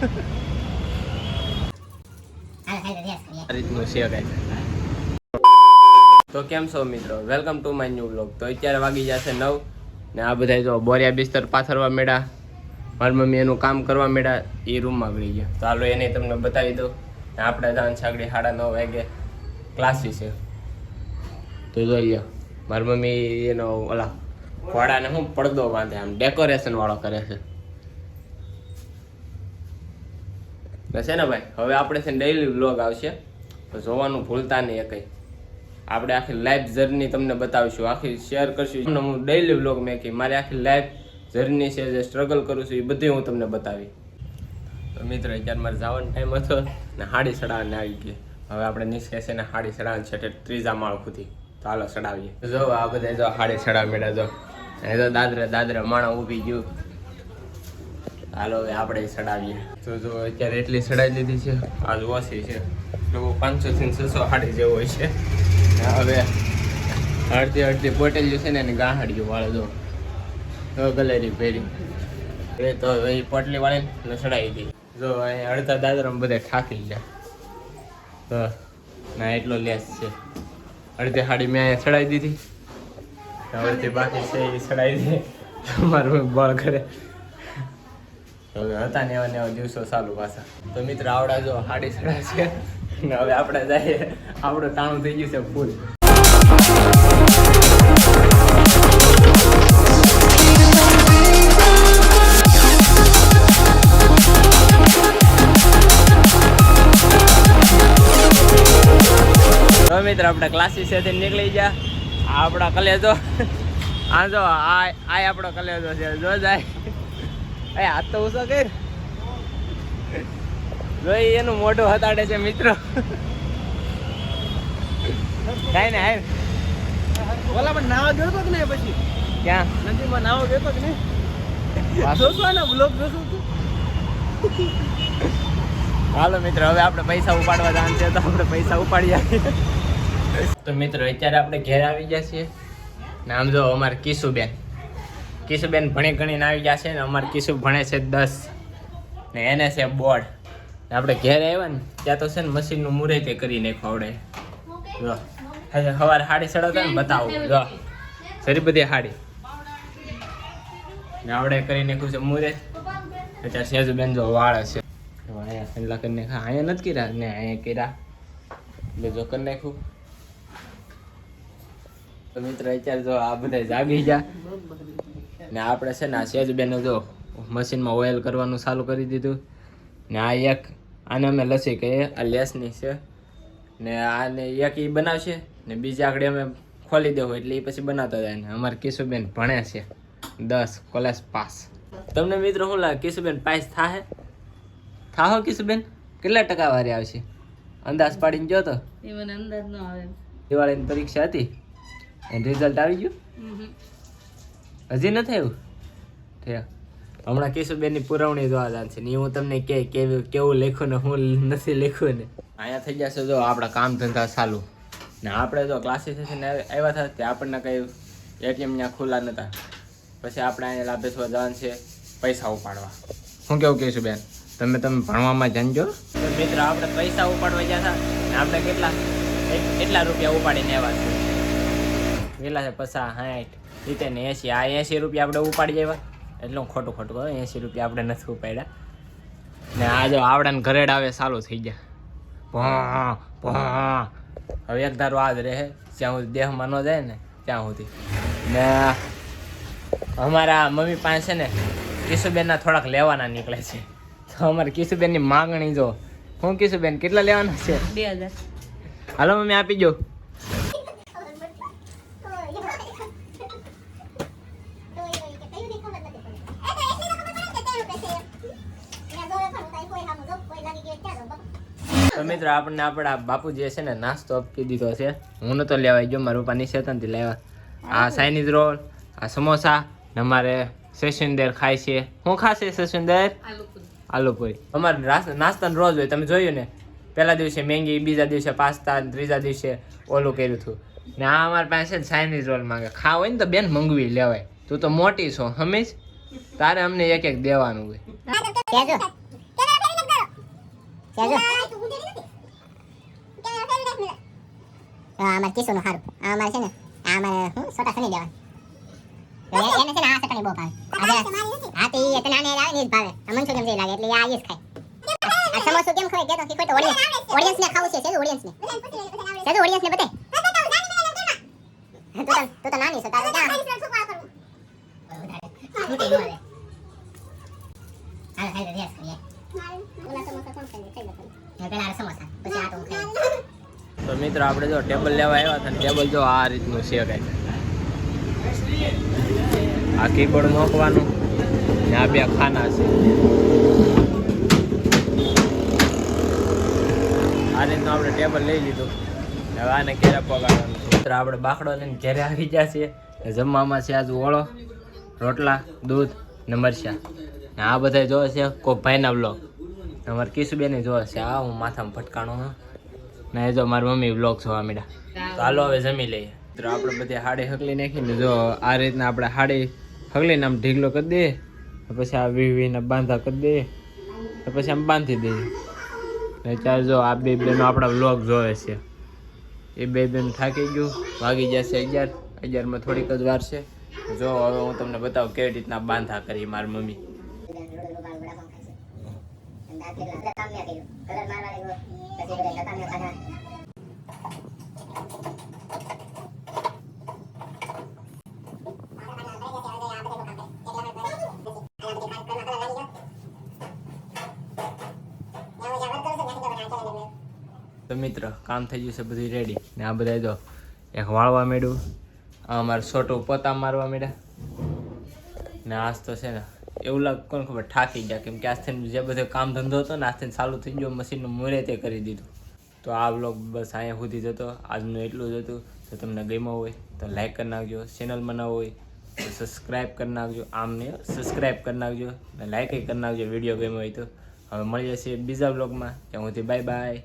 તો કેમ છો મિત્રો? Welcome to my new blog તો અત્યારે વાગી જશે નવ ને આ બધા જો બોરિયા બિસ્તર પાથરવા મેળા મારી મમ્મી એનું કામ કરવા મેળા એ રૂમમાં ગળી ગયા. તો હાલો એને તમને બતાવી દઉં. ને આપણે જાણ સાગડી સાડા નવ વાગે ક્લાસીસ છે. તો જોઈ લો મારી મમ્મી એનો ઓલા ઘોડાને શું પડદો બાંધે આમ ડેકોરેશન વાળો કરે છે. ને છે ને ભાઈ, હવે આપણે છે ડેઈલી વ્લોગ આવશે. તો જોવાનું ભૂલતા નહીં કંઈ. આપણે આખી લાઈફ જર્ની તમને બતાવીશું, આખી શેર કરશું. તમને હું ડેઈલી વ્લોગ મેં કહી મારી આખી લાઈફ જર્ની છે, જે સ્ટ્રગલ કરું છું, એ બધી હું તમને બતાવી તો મિત્રો, અત્યારે મારે જવાનો ટાઈમ હતો ને હાડી સડાવને આવી ગઈ હવે આપણે નીચે ને હાડી સડાવવાની છે ત્રીજા માળ સુધી. તો હાલો સડાવીએ જો આ બધા જો હાડી સડાવ મેળા જો. એ તો દાદરે દાદરે માણા ઊભી ગયું. હાલો, હવે આપણે સડાવીએ તો જો અત્યારે એટલી સડાઈ લીધી છે, આજ ઓછી છે. લોકો પાંચસો થી છસો હાડી જેવો હોય છે. હવે અડધી અડધી પોટેલિયું છે ને એની ગાહડીઓ વાળો તો ગલેરી પહેરી. એ તો હવે એ પોટલી વાળીને સડાવી ગઈ જો અહીંયા અડધા દાદરામાં બધા ઠાકી ગયા. તો ના એટલો લેસ છે. અડધી હાડી મેં અહીંયા સડાવી દીધી. અડધી બાકી છે એ સડાવી દે મારું બળ કરે. હવે હતા ને એવા એવા દિવસો ચાલુ પાછા. તો મિત્ર, આવડા જો હાડી સાડા છે. ને હવે આપણે જઈએ. આપણું ટાણું થઈ ગયું છે ફૂલ. મિત્ર, આપણે ક્લાસીસ છે નીકળી ગયા. આપણા કલેજો. આ જો આ આપણો કલેજો છે. જો જાય. એ હાથ તો ઉસો કર જોઈ એનું મોઢું હતાડે છે મિત્રો. કાઈ ને હાલ ઓલા પણ નાવા ગયો તો કે નહીં પછી? ક્યાં? નદીમાં નાવા ગયો તો કે નહીં? જોશો ને બ્લોગ જોશો તું. હાલો મિત્ર હવે આપણે પૈસા ઉપાડવા જવાનું છે તો આપણે પૈસા ઉપાડી તો મિત્રો અત્યારે આપણે ઘેર આવી ગયા છીએ. ને આમ જો અમારે કિશુબેન. કિશુબેન ભણી ગણીને આવી ગયા છે ને અમારે કિશુ ભણે છે દસ. ને એને છે બોર્ડ. આપણે ઘેર આવ્યા ને, ત્યાં તો છે ને મશીનનું તે કરી નાખ્યું આવડે. જો. સવારે હાડી ચડાવતા ને બતાવું. જો. સરી બધી હાડી. ને આવડે કરી નાખ્યું છે મુરે. અત્યારે સેજુબેન જો વાળ છે. અહીંયા પેલા કરી નાખ્યા. અહીંયા નથી કર્યા? ને અહીંયા કર્યા. એટલે જો કરી નાખ્યું. તો મિત્ર અત્યારે જો આ બધા જાગી ગયા. ને આપણે છે ને આ સેજબેન જો મશીનમાં ઓઇલ કરવાનું ચાલુ કરી દીધું. ને આ એક આને અમે લસી કહીએ આ લેસની છે. ને આને એક એ બનાવશે ને બીજા આગળ અમે ખોલી દેવું એટલે એ પછી બનાવતા જાય ને. અમારે કિશુબેન ભણે છે. દસ કોલેજ પાસ તમને મિત્રો શું લાગે કિશુબેન પાસ થાહે? થાહો કિશુબેન? કેટલા ટકા વારે આવશે? અંદાજ પાડીને જો તો. એ મને અંદાજ ન આવે. દિવાળીની પરીક્ષા હતી. એનું રિઝલ્ટ આવી ગયું? હજી નથી આવ્યું? થયા. હમણાં કેશુબેનની પુરવણી જોવા છે ને હું તમને કે કેવું કેવું લખ્યું ને હું નથી લખ્યું ને. અહીંયા થઈ જશે જો આપણા કામ ધંધા ચાલુ. ને આપણે જો ક્લાસીસ ને આવ્યા હતા તે આપણને કંઈ એટીએમ ત્યાં ખુલ્લા નહોતા પછી આપણે અહીંયા લાભેશ્વર જવાનું છે પૈસા ઉપાડવા. શું કેવું કહીશું બેન તમે તમે ભણવામાં જાણજો. મિત્ર આપણે પૈસા ઉપાડવા ગયા હતા ને આપણે કેટલા કેટલા એટલા રૂપિયા ઉપાડીને આવ્યા છે કેટલા છે? પચાસ સાઠ. સિત્તેર ને એંસી આ એંસી રૂપિયા આપણે ઉપાડી જાય એટલું ખોટું ખોટું કહું એંસી રૂપિયા આપણે નથી ઉપાડ્યા. ને આ જો આવડાને ઘરેડ આવે સારું થઈ ગયા. ભા ભા હવે એક ધારો આ જ રહે જ્યાં સુધી દેહમાં ન જાય ને ત્યાં સુધી. ને અમારા મમ્મી પાસે ને કિશુબેનના થોડાક લેવાના નીકળે છે. તો અમારે કિશુબેનની માંગણી જો હું કિશુબેન કેટલા લેવાના છે? બે હજાર. હાલો મમ્મી આપી જો તો મિત્રો આપણને આપણા બાપુ જે છે ને નાસ્તો આપી દીધો છે. હું નતો લેવાય જો મારા પપ્પા નિશેતનથી લેવા. આ ચાઇનીઝ રોલ આ સમોસા ને અમારે સેસુંદર ખાય છે. હું ખાશે સેસુંદર આલુ આલુપુરી. અમારે નાસ- નાસ્તાનો રોજ હોય તમે જોયું ને? પહેલા દિવસે મેંગી બીજા દિવસે પાસ્તા ત્રીજા દિવસે ઓલું કર્યું હતું. ને આ અમારી પાસે છે ને ચાઇનીઝ રોલ માંગે. ખાવ હોય ને તો બેન મંગવી લેવાય. તું તો મોટી છો હમીશ તારે અમને એક એક દેવાનું હોય કેજો ત્યાં જો હા અમારે કિસ્સોનું સારું આ અમારે છે ને આ અમારે હું સોટા સની દેવા એને છે ને આ ચટણી બહુ ભાવે. હા તો એ તને આને આવે ને જ ભાવે. આ મંચુરિયન જેવી લાગે એટલે આ જ ખાય. આ સમોસું કેમ ખવાય? કે તો કોઈ તો ઓડિયન્સ ઓડિયન્સ ને ખાવું છે છે ઓડિયન્સ ને? છે. ઓડિયન્સ ને બતાય તો તો નાની છો તારે ક્યાં છૂટી ન રહે હાલ ખાઈ રેસ કરીએ પેલા આ સમોસા પછી આ તો હું ખાઈ તો મિત્રો, આપણે જો ટેબલ લેવા આવ્યા હતા ટેબલ જો આ રીતનું છે કાંઈ. આ કીબોર્ડ મૂકવાનું ને આ બે ખાના છે. આ રીતનું આપણે ટેબલ લઈ લીધું. હવે આને ઘેરા પગાડવાનું મિત્રો, આપણે બાકડો લઈને ઘેરે આવી ગયા છીએ. જમવામાં છે આજ ઓળો, રોટલા, દૂધ ને મરચા. ને આ બધા જોવે છે કોઈ ભાઈના બ્લોગ અમારે કિશુબેન જોવે છે. આ હું માથામાં ફટકાણું હું. ને જો મારી મમ્મી બ્લોગ માંડ્યા. તો હાલો હવે જમી લઈએ. તો આપણે બધી હાડે હકલી નાખીને જો આ રીતના આપણે હાડે હકલીને આમ ઢીગલો કરી દઈએ પછી આ વીવીને બાંધા કરી દઈએ પછી આમ બાંધી દઈએ. ને ચાલ જો આ બે બેનો આપણા બ્લોગ જોવે છે. એ બે બેન થાકી ગયું વાગી જશે અગિયાર. અગિયારમાં થોડીક જ વાર છે. જો હવે હું તમને બતાવું કેવી રીતના બાંધા કરી મારી મમ્મી. તો મિત્ર, કામ થઈ ગયું છે બધું રેડી ને આ બધા જો એક વાળવા માંડ્યું. આ અમારે છોટું પોતા મારવા માંડ્યા. ને આજ તો છે ને એવું લાગ કોને ખબર થાકી ગયા. કેમ કે આજથી જે બધો કામ ધંધો હતો ને આજથી ચાલુ થઈ ગયો. મશીનનું મુરે તે કરી દીધું. તો આ બ્લોગ બસ અહીંયા સુધી જતો. આજનું એટલું જ હતું. જો તમને ગમ્યો હોય તો લાઈક કરી નાખજો. ચેનલમાં ન હોય તો સબસ્ક્રાઈબ કરી નાખજો. આમને સબસ્ક્રાઈબ કરી નાખજો. ને લાઈક કરી નાખજો વીડિયો ગમ્યો હોય તો. હવે મળી જશે બીજા બ્લોગમાં ત્યાં સુધી બાય બાય